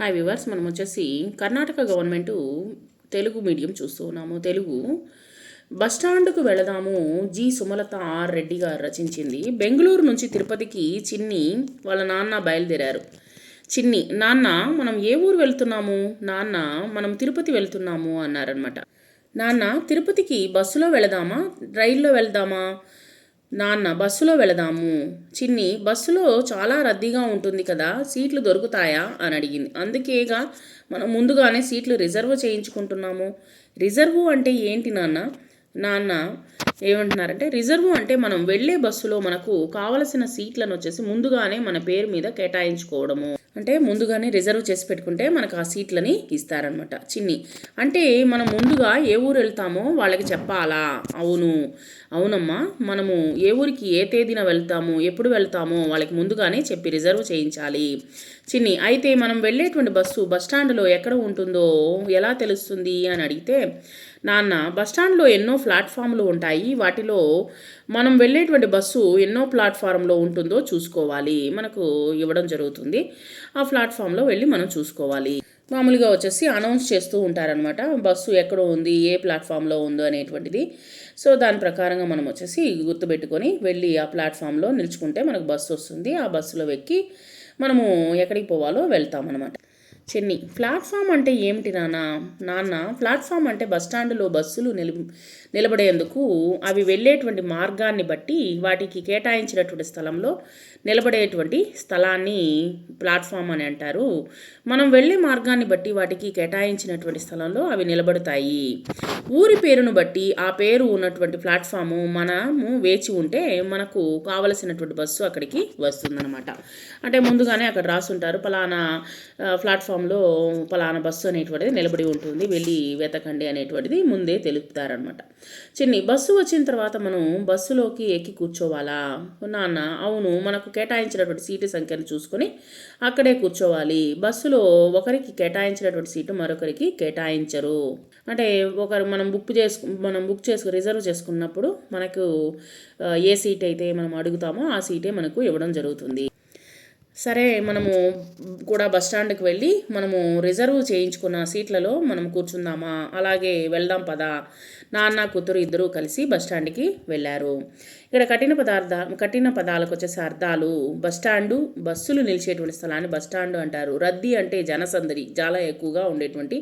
Hi viewers మనం వచ్చేసి Karnataka government Telugu medium చూస్తూ ఉన్నాము. తెలుగు బస్టాండ్కు వెళదాము. జి. సుమలత ఆర్. రెడ్డి గారు రచించింది. బెంగళూరు నుంచి తిరుపతికి చిన్ని వాళ్ళ నాన్న బయలుదేరారు. చిన్ని నాన్న మనం ఏ ఊరు వెళ్తున్నాము? నాన్న మనం తిరుపతి వెళ్తున్నాము అన్నారనమాట నాన్న తిరుపతికి బస్సులో వెళదామా? రైల్లో వెళ్దామా? నాన్న బస్సులో వెళదాము. చిన్ని బస్సులో చాలా రద్దీగా ఉంటుంది కదా సీట్లు దొరుకుతాయా? అని అడిగింది. అందుకేగా మనం ముందుగానే సీట్లు రిజర్వ్ చేయించుకుంటున్నాము. రిజర్వ్ అంటే ఏంటి నాన్న? నాన్న ఏమంటున్నారంటే రిజర్వ్ అంటే మనం వెళ్ళే బస్సులో మనకు కావలసిన సీట్లను వచ్చేసి ముందుగానే మన పేరు మీద కేటాయించుకోవడము. అంటే ముందుగానే రిజర్వ్ చేసి పెట్టుకుంటే మనకు ఆ సీట్లని ఇస్తారనమాట చిన్ని. అంటే మనం ముందుగా ఏ ఊరు వెళ్తామో వాళ్ళకి చెప్పాలా? అవును. అవునమ్మా. మనము ఏ ఊరికి ఏ తేదీన వెళ్తాము? ఎప్పుడు వెళ్తామో వాళ్ళకి ముందుగానే చెప్పి రిజర్వ్ చేయించాలి. చిన్ని అయితే మనం వెళ్ళేటువంటి బస్సు బస్టాండ్లో ఎక్కడ ఉంటుందో ఎలా తెలుస్తుంది అని అడిగితే నాన్న బస్టాండ్లో ఎన్నో ప్లాట్ఫామ్లు ఉంటాయి. వాటిలో మనం వెళ్ళేటువంటి బస్సు ఎన్నో ప్లాట్ఫారంలో ఉంటుందో చూసుకోవాలి. మనకు ఇవ్వడం జరుగుతుంది. ఆ ప్లాట్ఫామ్లో వెళ్ళి మనం చూసుకోవాలి. మామూలుగా వచ్చేసి అనౌన్స్ చేస్తూ ఉంటారనమాట బస్సు ఎక్కడ ఉంది ఏ ప్లాట్ఫామ్లో ఉందో అనేటువంటిది. సో దాని ప్రకారంగా మనం వచ్చేసి గుర్తుపెట్టుకొని వెళ్ళి ఆ ప్లాట్ఫామ్లో నిలుచుకుంటే మనకు బస్సు వస్తుంది. ఆ బస్సులో ఎక్కి మనము ఎక్కడికి పోవాలో వెళ్తామన్నమాట. చెన్ని. ప్లాట్ఫామ్ అంటే ఏమిటి నాన్న? నాన్న ప్లాట్ఫామ్ అంటే బస్టాండ్లో బస్సులు నిల నిలబడేందుకు అవి వెళ్ళేటువంటి మార్గాన్ని బట్టి వాటికి కేటాయించినటువంటి స్థలంలో నిలబడేటువంటి స్థలాన్ని ప్లాట్ఫామ్ అని అంటారు. మనం వెళ్ళే మార్గాన్ని బట్టి వాటికి కేటాయించినటువంటి స్థలంలో అవి నిలబడతాయి. ఊరి పేరును బట్టి ఆ పేరు ఉన్నటువంటి ప్లాట్ఫాము మనము వేచి ఉంటే మనకు కావలసినటువంటి బస్సు అక్కడికి వస్తుందన్నమాట. అంటే ముందుగానే అక్కడ రాసుంటారు. పలానా ప్లాట్ఫామ్లో పలానా బస్సు అనేటువంటిది నిలబడి ఉంటుంది వెళ్ళి వెతకండి అనేటువంటిది ముందే తెలుపుతారనమాట చిన్ని బస్సు వచ్చిన తర్వాత మనం బస్సులోకి ఎక్కి కూర్చోవాలా? నాన్న అవును మనకు కేటాయించినటువంటి సీటు సంఖ్యను చూసుకొని అక్కడే కూర్చోవాలి. బస్సులో ఒకరికి కేటాయించినటువంటి సీటు మరొకరికి కేటాయించరు. అంటే ఒకరు మనం బుక్ చేసుకు మనం బుక్ చేసుకు రిజర్వ్ చేసుకున్నప్పుడు మనకు ఏ సీట్ అయితే మనం అడుగుతామో ఆ సీటే మనకు ఇవ్వడం జరుగుతుంది. సరే మనము కూడా బస్ స్టాండ్కి వెళ్ళి మనము రిజర్వ్ చేయించుకున్న సీట్లలో మనం కూర్చుందామా? అలాగే వెళ్దాం పదా? నాన్న కూతురు ఇద్దరు కలిసి బస్ స్టాండ్కి వెళ్ళారు. ఇక్కడ కఠిన పదార్థ కఠిన పదాలకు వచ్చేసి అర్థాలు బస్ బస్సులు నిలిచేటువంటి స్థలాన్ని బస్ స్టాండ్ అంటారు. రద్దీ అంటే జనసందడి చాలా ఎక్కువగా ఉండేటువంటి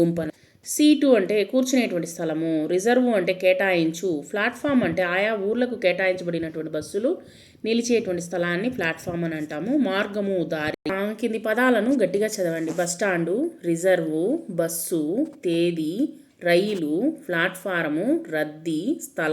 గుంపన సీటు అంటే కూర్చునేటువంటి స్థలము రిజర్వ్ అంటే కేటాయించు ప్లాట్ఫామ్ అంటే ఆయా ఊర్లకు కేటాయించబడినటువంటి బస్సులు నిలిచేటువంటి స్థలాన్ని ప్లాట్ఫామ్ అని అంటాము. మార్గము దారి. కింది పదాలను గట్టిగా చదవండి. బస్టాండు రిజర్వు బస్సు తేదీ రైలు ప్లాట్ఫారము రద్దీ స్థలం.